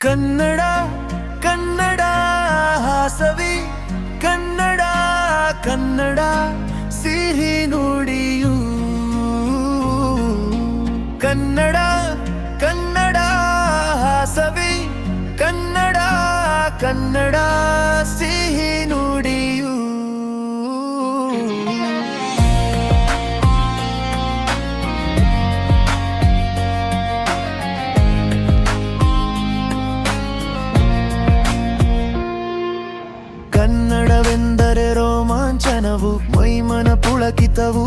ಕನ್ನಡ ಕನ್ನಡ ಹಾಸವಿ ಕನ್ನಡ ಕನ್ನಡ ಸಿಹಿ ನುಡಿಯು. ಕನ್ನಡ ಕನ್ನಡ ಹಾಸವಿ ಕನ್ನಡ ಕನ್ನಡ ಸಿಹಿ ಕನ್ನಡವೆಂದರೆ ರೋಮಾಂಚನವು, ಮೈಮನ ಪುಳಕಿತವು.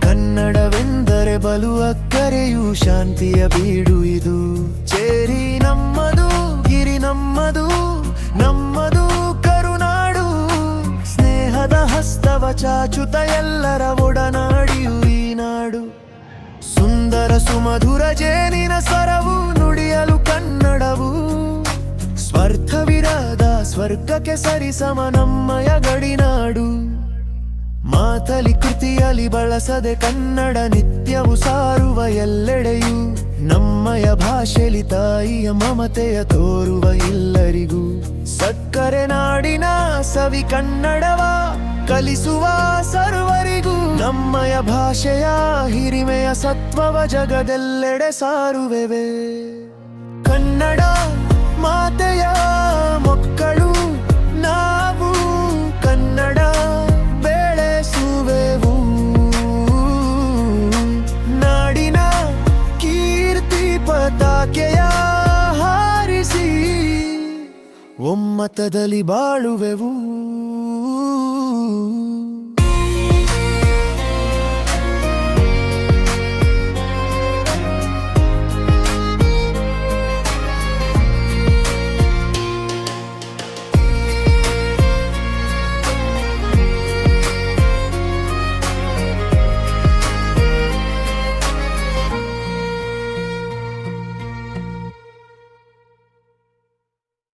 ಕನ್ನಡವೆಂದರೆ ಬಲು ಅಕ್ಕರೆಯು, ಶಾಂತಿಯ ಬೀಡು ಇದು. ಚೇರಿ ನಮ್ಮದು, ಗಿರಿ ನಮ್ಮದು ನಮ್ಮದು ಕರುನಾಡು. ಸ್ನೇಹದ ಹಸ್ತವ ಚಾಚುತ ಎಲ್ಲರ ಒಡನಾಡಿಯು ಈ ನಾಡು. ಸುಂದರ ಸುಮಧುರ ಜೇನಿನ ಸ್ವರವು ನುಡಿಯಲು ಸ್ವರ್ಗಕ್ಕೆ ಸರಿಸಮ ನಮ್ಮಯ ಗಡಿನಾಡು. ಮಾತಲಿ ಕೃತಿಯಲಿ ಬಳಸದೆ ಕನ್ನಡ ನಿತ್ಯವು ಸಾರುವ ಎಲ್ಲೆಡೆಯೂ. ನಮ್ಮಯ ಭಾಷೆಲಿ ತಾಯಿಯ ಮಮತೆಯ ತೋರುವ ಎಲ್ಲರಿಗೂ. ಸಕ್ಕರೆ ನಾಡಿನ ಸವಿ ಕನ್ನಡವ ಕಲಿಸುವ ಸರ್ವರಿಗೂ. ನಮ್ಮಯ ಭಾಷೆಯ ಹಿರಿಮೆಯ ಸತ್ವವ ಜಗದೆಲ್ಲೆಡೆ ಸಾರುವೆವೆ. ಕನ್ನಡ ಪತಾಕೆಯ ಹಾರಿಸಿ ಒಮ್ಮತದಲ್ಲಿ ಬಾಳುವೆವು.